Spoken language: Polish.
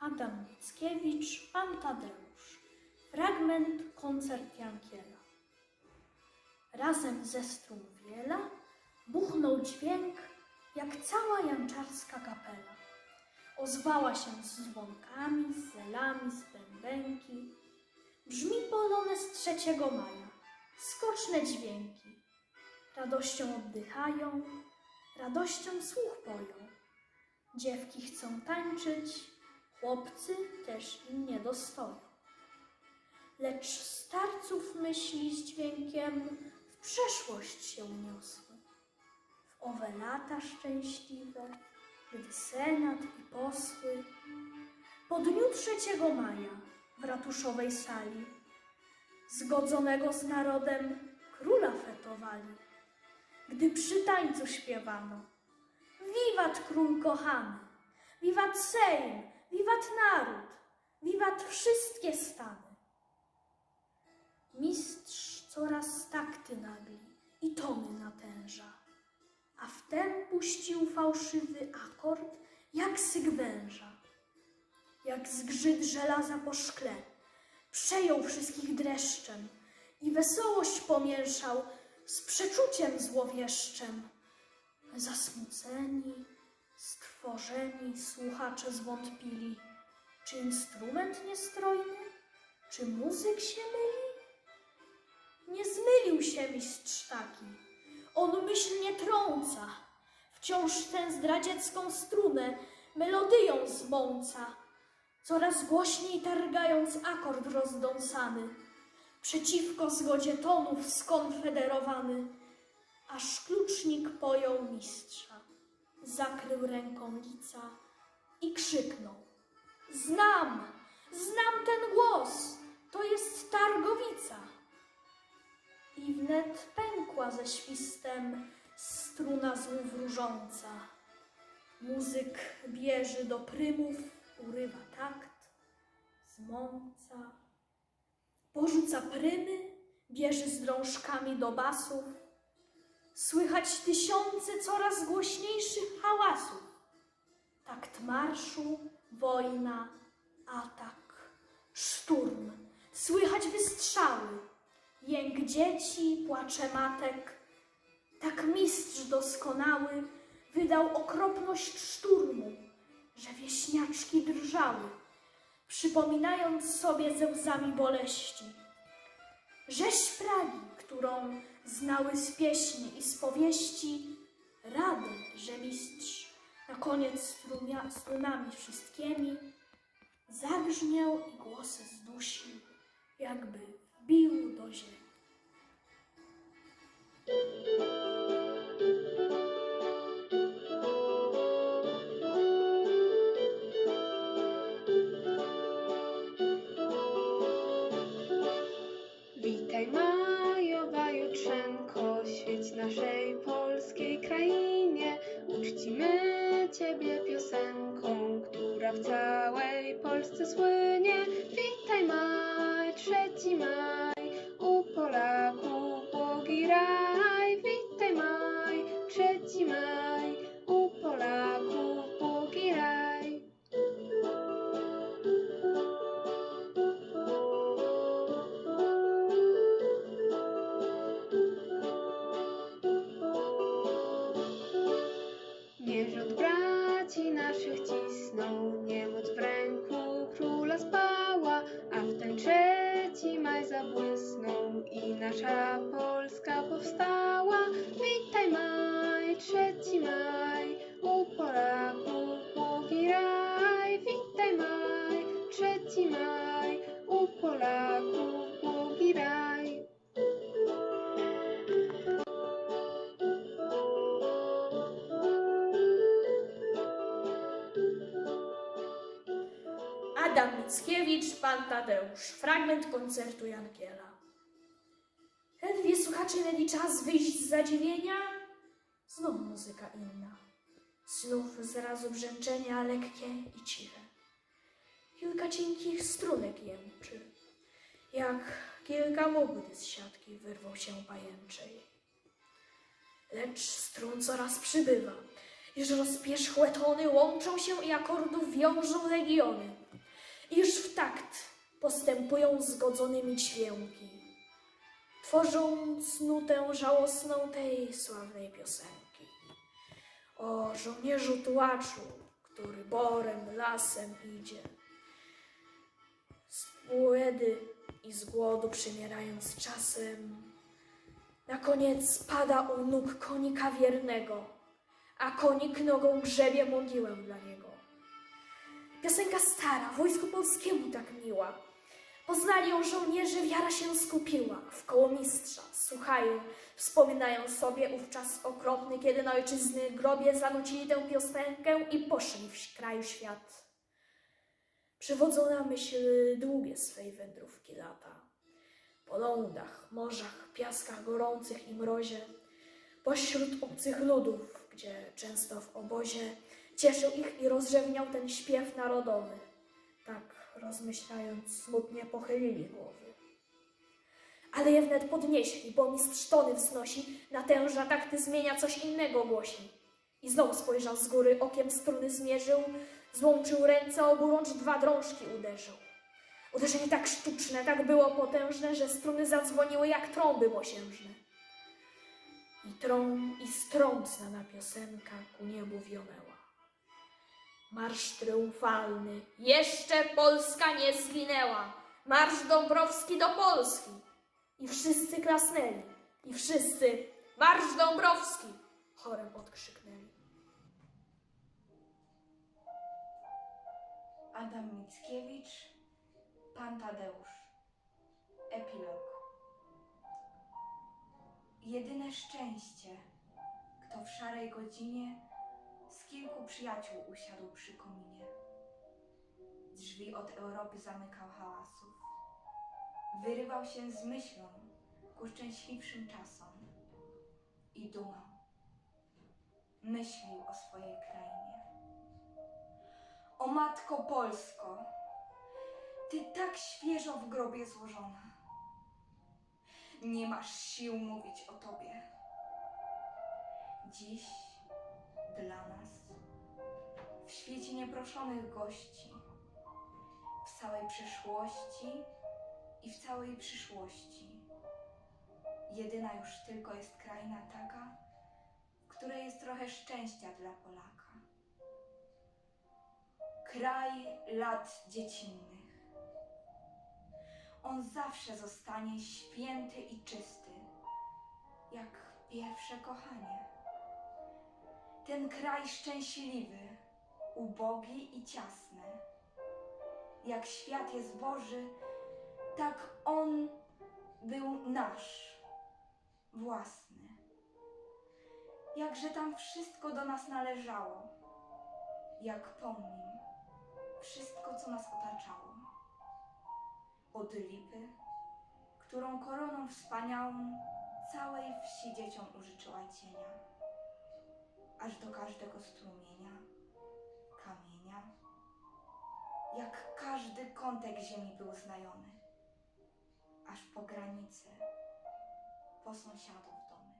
Adam Mickiewicz, Pan Tadeusz. Fragment koncert Jankiela. Razem ze strun wiela buchnął dźwięk, jak cała janczarska kapela. Ozwała się z dzwonkami, z zelami, z bębenki. Brzmi polonez trzeciego maja, skoczne dźwięki. Radością oddychają, radością słuch poją. Dziewki chcą tańczyć, chłopcy też im nie dostoją. Lecz starców myśli z dźwiękiem w przeszłość się uniosły. W owe lata szczęśliwe, gdy senat i posły po dniu 3 maja w ratuszowej sali zgodzonego z narodem króla fetowali. Gdy przy tańcu śpiewano Wiwat król kochany, wiwat Sejm, wiwat naród, wiwat wszystkie stany. Mistrz coraz takty nagli i tony natęża, a wtem puścił fałszywy akord jak syk węża. Jak zgrzyt żelaza po szkle, przejął wszystkich dreszczem i wesołość pomieszał z przeczuciem złowieszczem. Zasmuceni, strwożeni słuchacze zwątpili, czy instrument niestrojny, czy muzyk się myli? Nie zmylił się mistrz taki, on myśl nie trąca, wciąż tę zdradziecką strunę melodyją zmąca, coraz głośniej targając akord rozdąsany, przeciwko zgodzie tonów skonfederowany, aż klucznik pojął mistrza, zakrył ręką lica i krzyknął. Znam, znam ten głos, to jest targowica. I wnet pękła ze świstem struna złowróżąca. Muzyk bierze do prymów, urywa takt, zmąca. Porzuca prymy, bierze z drążkami do basów. Słychać tysiące coraz głośniejszych hałasów. Takt marszu, wojna, atak, szturm. Słychać wystrzały, jęk dzieci, płacze matek. Tak mistrz doskonały wydał okropność szturmu, że przypominając sobie ze łzami boleści. Rzeź Pragi, którą znały z pieśni i z powieści, rady, że mistrz na koniec strumia, strunami wszystkimi zagrzmiał i głosy zdusił, jakby wbił do ziemi. Naszej polskiej krainie. Uczcimy Ciebie piosenką, która w całej Polsce słynie. Witaj maj, trzeci maj, Adam Mickiewicz, Pan Tadeusz. Fragment koncertu Jankiela. Ledwie słuchacze mieli czas wyjść z zadziwienia, znów muzyka inna. Znów zrazu brzęczenia lekkie i ciche. Kilka cienkich strunek jęczy, jak kilka gdy z siatki wyrwał się pajęczej. Lecz strun coraz przybywa, iż rozpierzchłe tony łączą się i akordów wiążą legiony, iż w takt postępują zgodzonymi dźwięki, tworząc nutę żałosną tej sławnej piosenki. O żołnierzu tułaczu, który borem, lasem idzie, z błędy i z głodu przymierając czasem, na koniec pada u nóg konika wiernego, a konik nogą grzebie mogiłę dla niego. Piosenka stara, wojsku polskiemu tak miła. Poznali ją żołnierze, wiara się skupiła. W koło mistrza słuchają, wspominają sobie ów czas okropny, kiedy na ojczyzny grobie zanucili tę piosenkę i poszli w kraju świat. Przywodzą na myśl długie swej wędrówki lata. Po lądach, morzach, piaskach gorących i mrozie, pośród obcych ludów, gdzie często w obozie cieszył ich i rozrzewniał ten śpiew narodowy. Tak rozmyślając, smutnie pochylili głowy. Ale je wnet podnieśli, bo mistrz tony wznosi, na tęża takty zmienia, coś innego głosi. I znowu spojrzał z góry, okiem struny zmierzył, złączył ręce, oburącz dwa drążki uderzył. Uderzenie tak sztuczne, tak było potężne, że struny zadzwoniły jak trąby mosiężne. I trąb, i strąb znana piosenka ku niebu wionęła. Marsz triumfalny, jeszcze Polska nie zginęła. Marsz Dąbrowski do Polski. I wszyscy klasnęli, i wszyscy Marsz Dąbrowski chorem odkrzyknęli. Adam Mickiewicz, Pan Tadeusz. Epilog. Jedyne szczęście, kto w szarej godzinie kilku przyjaciół usiadł przy kominie. Drzwi od Europy zamykał hałasów. Wyrywał się z myślą ku szczęśliwszym czasom i dumał. Myślił o swojej krainie. O matko Polsko, ty tak świeżo w grobie złożona. Nie masz sił mówić o tobie. Dziś dla nas, w świecie nieproszonych gości, w całej przeszłości i w całej przyszłości, jedyna już tylko jest kraina taka, w której jest trochę szczęścia dla Polaka kraj lat dziecinnych. On zawsze zostanie święty i czysty, jak pierwsze kochanie. Ten kraj szczęśliwy, ubogi i ciasny. Jak świat jest Boży, tak on był nasz, własny. Jakże tam wszystko do nas należało, jak pomnim wszystko, co nas otaczało. Od lipy, którą koroną wspaniałą całej wsi dzieciom użyczyła cienia, aż do każdego strumienia, kamienia, jak każdy kątek ziemi był znajomy, aż po granice, po sąsiadów domy.